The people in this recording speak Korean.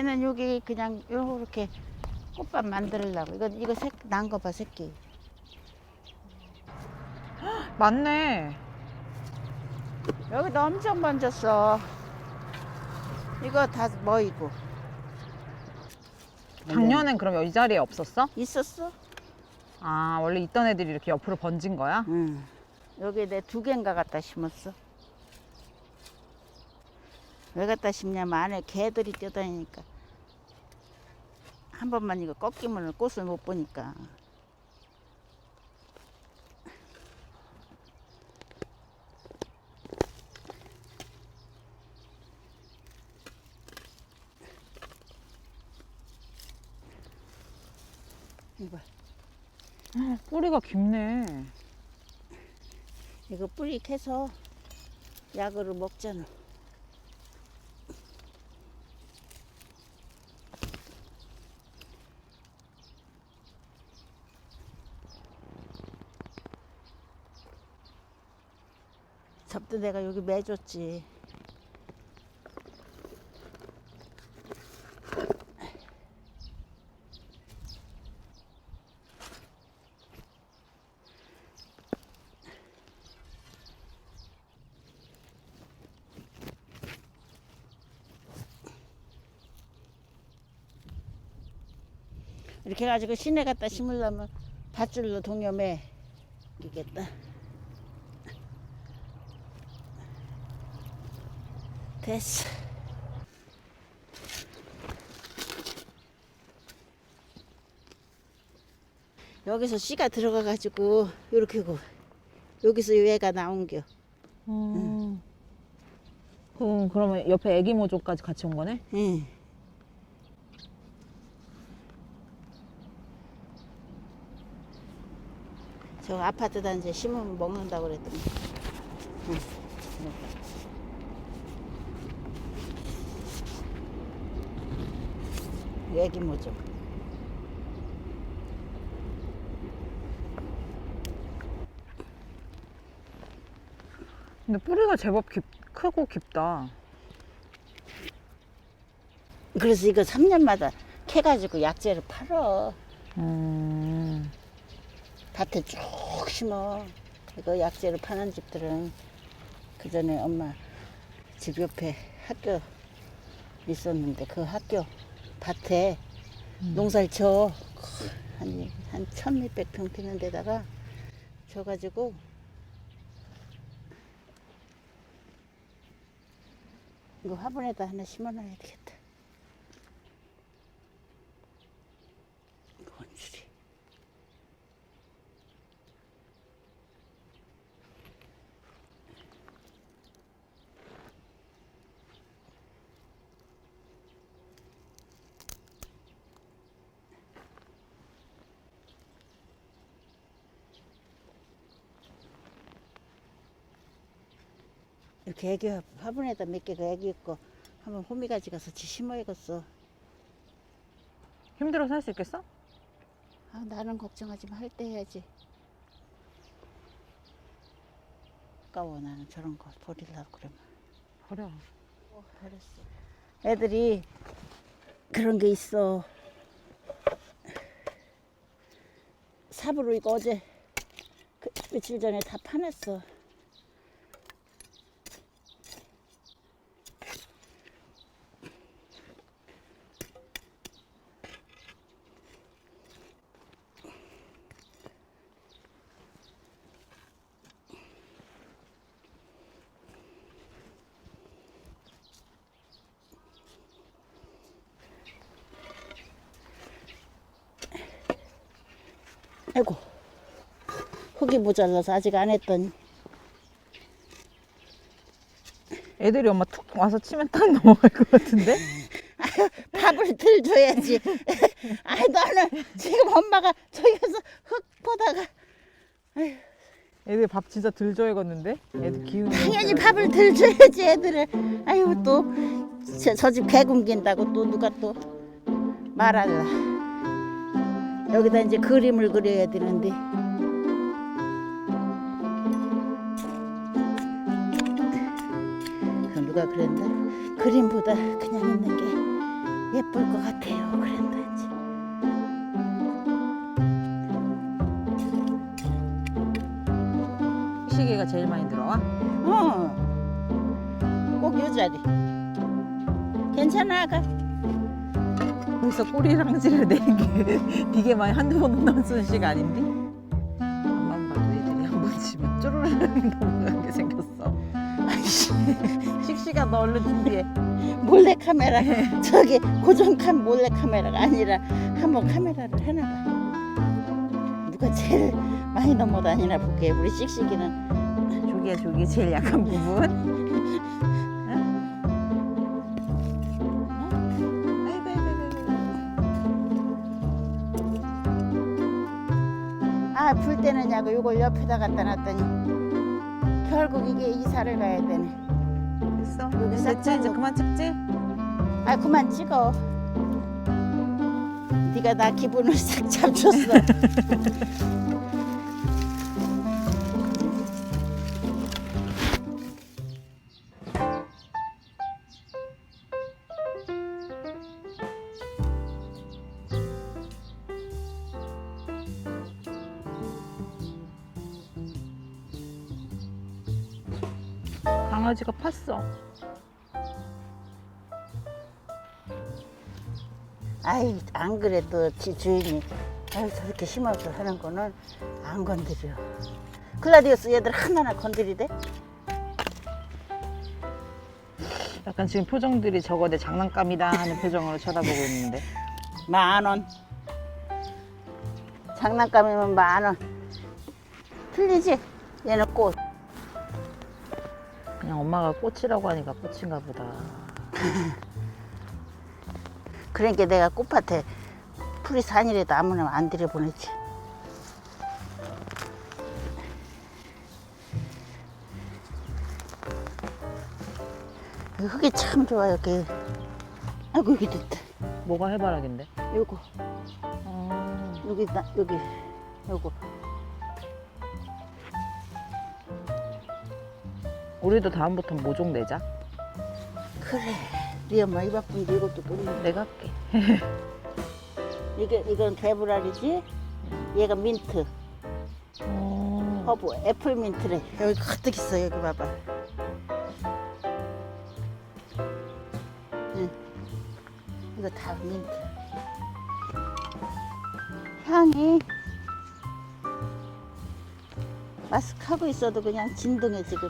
얘는 여기 그냥 요렇게 꽃밭 만들려고. 이거 이거 색난거 봐 새끼. 맞네. 여기도 엄청 번졌어. 이거 다 뭐이고 작년엔 그럼 이 자리에 없었어? 있었어? 아 원래 있던 애들이 이렇게 옆으로 번진 거야? 응. 여기 내 두 개인가 갖다 심었어. 왜 갖다 심냐면 안에 개들이 뛰어다니니까 한 번만 이거 꺾이면 꽃을 못 보니까. 이거 뿌리가 깊네. 이거 뿌리 캐서 약으로 먹잖아. 접도 내가 여기 매줬지. 이렇게 해가지고 시내 갖다 심으려면 밧줄로 동여매 이겠다. 됐어. 여기서 씨가 들어가가지고 이렇게고 여기서 얘가 나온겨. 음. 그럼 그러면 옆에 애기 모조까지 같이 온 거네? 응. 저 아파트 단지에 심으면 먹는다고 그랬더니. 응. 이렇게. 애기 모종. 근데 뿌리가 제법 깊, 크고 깊다. 그래서 이거 3년마다 캐가지고 약재를 팔어. 음. 밭에 쭉 심어. 이거 약재를 파는 집들은 그 전에 엄마 집 옆에 학교 있었는데 그 학교 밭에 농사를 쳐. 한, 한 1600평 되는 데다가 줘가지고 이거 화분에다 하나 심어놔야 되겠다. 이거 원줄이. 이렇게 애기 화분에다 몇 개가 애기 있고 한번 호미가지 가서 지 심어야겠어. 힘들어서 할 수 있겠어? 아, 나는 걱정하지 마. 할 때 해야지. 아까워 나는 저런 거 버리려고 그러면. 버려. 어, 버렸어. 애들이 그런 게 있어. 삽으로 이거 어제 그 며칠 전에 다 파냈어. 아이고 흙이 모자라서 아직 안 했더니 애들이 엄마 툭 와서 치면 딱 넘어갈 것 같은데? 밥을 들줘야지. 아이 너는 지금 엄마가 저기서 흙 보다가 애들 밥 진짜 들 줘야겠는데? 애들 기운이. 당연히 밥을 들줘야지 애들을. 아유 또 저 집 개 굶긴다고 또 누가 또 말할라. 여기다 이제 그림을 그려야 되는데. 그 누가 그랬나? 그림보다 그냥 있는 게 예쁠 것 같아요. 그랬는지. 시계가 제일 많이 들어와? 어. 꼭요 자리. 괜찮아, 가. 벌써 꼬리랑지를 내는 게 이게 많이 한두 번 나온 솜씨가 아닌데? 앞만 봐도 애들이 한 번쯤은 쪼르르 넘어가게 생겼어. 씩씩아 너 얼른 준비해. 몰래 카메라. 저기 고정캄 몰래 카메라가 아니라 한번 카메라를 해놔봐. 누가 제일 많이 넘어다니나 볼게. 우리 씩씩이는 조기야 조기 제일 약한 부분. 아불 때느냐고 이걸 옆에다 갖다 놨더니 결국 이게 이사를 가야 되네. 됐어? 여기 싹 됐지? 이제. 그만 찍지? 아 그만 찍어. 네가 나 기분을 싹 잡쳤어. 강아지가 팠어. 아이 안 그래도 지 주인이 아유 저렇게 심하게 하는 거는 안 건드려. 글라디우스 얘들 하나하나 건드리대? 약간 지금 표정들이 저거 내 장난감이다 하는 표정으로 쳐다보고 있는데. 만 원. 장난감이면 만 원. 틀리지? 얘는 꽃. 엄마가 꽃이라고 하니까 꽃인가 보다. 그러니까 내가 꽃밭에 풀이 산이라도 아무나 안 들여보내지. 흙이 참 좋아요, 여기. 아이고, 여기 됐다. 뭐가 해바라기인데? 요거, 어, 여기, 나, 여기, 요거. 우리도 다음부터 모종 내자. 그래. 네 엄마 입 아픈데 이것도 모르는 내가 할게. 이게, 이건 개불알이지? 얘가 민트, 어, 허브, 애플 민트래. 여기 가득 있어, 여기 봐봐. 응. 이거 다 민트. 향이 마스크 하고 있어도 그냥 진동해 지금.